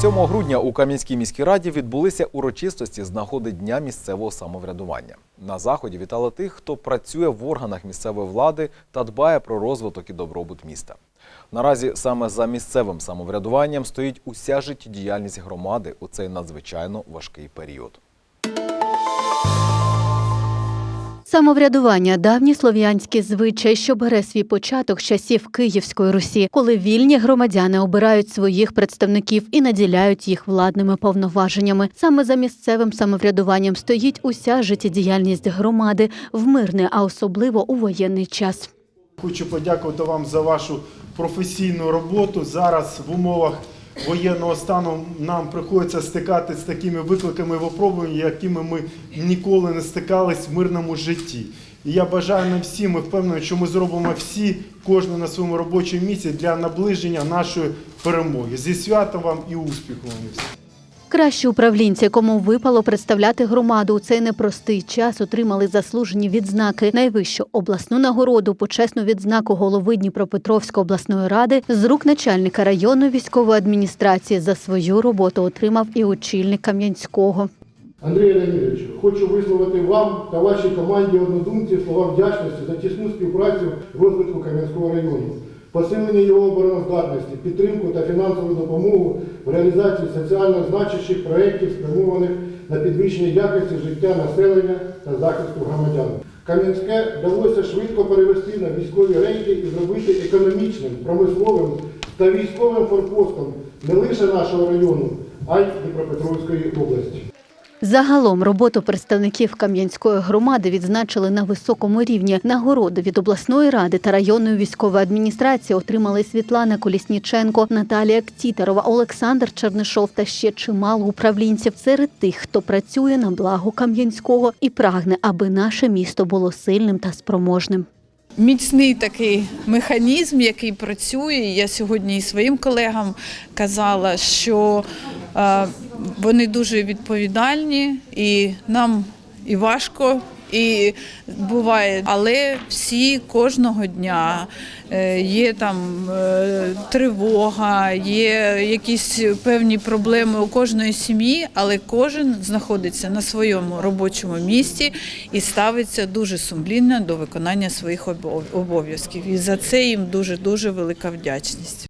7 грудня у Кам'янській міській раді відбулися урочистості з нагоди Дня місцевого самоврядування. На заході вітали тих, хто працює в органах місцевої влади та дбає про розвиток і добробут міста. Наразі саме за місцевим самоврядуванням стоїть уся життєдіяльність громади у цей надзвичайно важкий період. Самоврядування давній слов'янський звичай, що бере свій початок з часів Київської Русі, коли вільні громадяни обирають своїх представників і наділяють їх владними повноваженнями. Саме за місцевим самоврядуванням стоїть уся життєдіяльність громади в мирний, а особливо у воєнний час. Хочу подякувати вам за вашу професійну роботу. Зараз в умовах воєнного стану нам приходиться стикати з такими викликами і випробуваннями, якими ми ніколи не стикались в мирному житті. І я бажаю нам всім, ми впевнені, що ми зробимо всі, кожен на своєму робочому місці для наближення нашої перемоги. Зі святом вам і успіху вам всім! Кращі управлінці, кому випало представляти громаду у цей непростий час, отримали заслужені відзнаки, найвищу обласну нагороду, почесну відзнаку голови Дніпропетровської обласної ради з рук начальника районної військової адміністрації за свою роботу отримав і очільник Кам'янського. Андрій Леонідович, хочу висловити вам та вашій команді однодумців слова вдячності за тісну співпрацю в розвитку Кам'янського району, посилення його обороноздатності, підтримку та фінансову допомогу в реалізації соціально значущих проєктів, спрямованих на підвищення якості життя населення та захисту громадян. Кам'янське вдалося швидко перевести на військові рейки і зробити економічним, промисловим та військовим форпостом не лише нашого району, а й Дніпропетровської області. Загалом роботу представників Кам'янської громади відзначили на високому рівні. Нагороди від обласної ради та районної військової адміністрації отримали Світлана Колісніченко, Наталія Ктітерова, Олександр Чернишов та ще чимало управлінців серед тих, хто працює на благо Кам'янського і прагне, аби наше місто було сильним та спроможним. міцний такий механізм, який працює. Я сьогодні і своїм колегам казала, що е, вони дуже відповідальні, і нам і важко. І буває, але всі кожного дня е, є там е, тривога, є якісь певні проблеми у кожної сім'ї, але кожен знаходиться на своєму робочому місці і ставиться дуже сумлінно до виконання своїх обов'язків. І за це їм дуже дуже велика вдячність.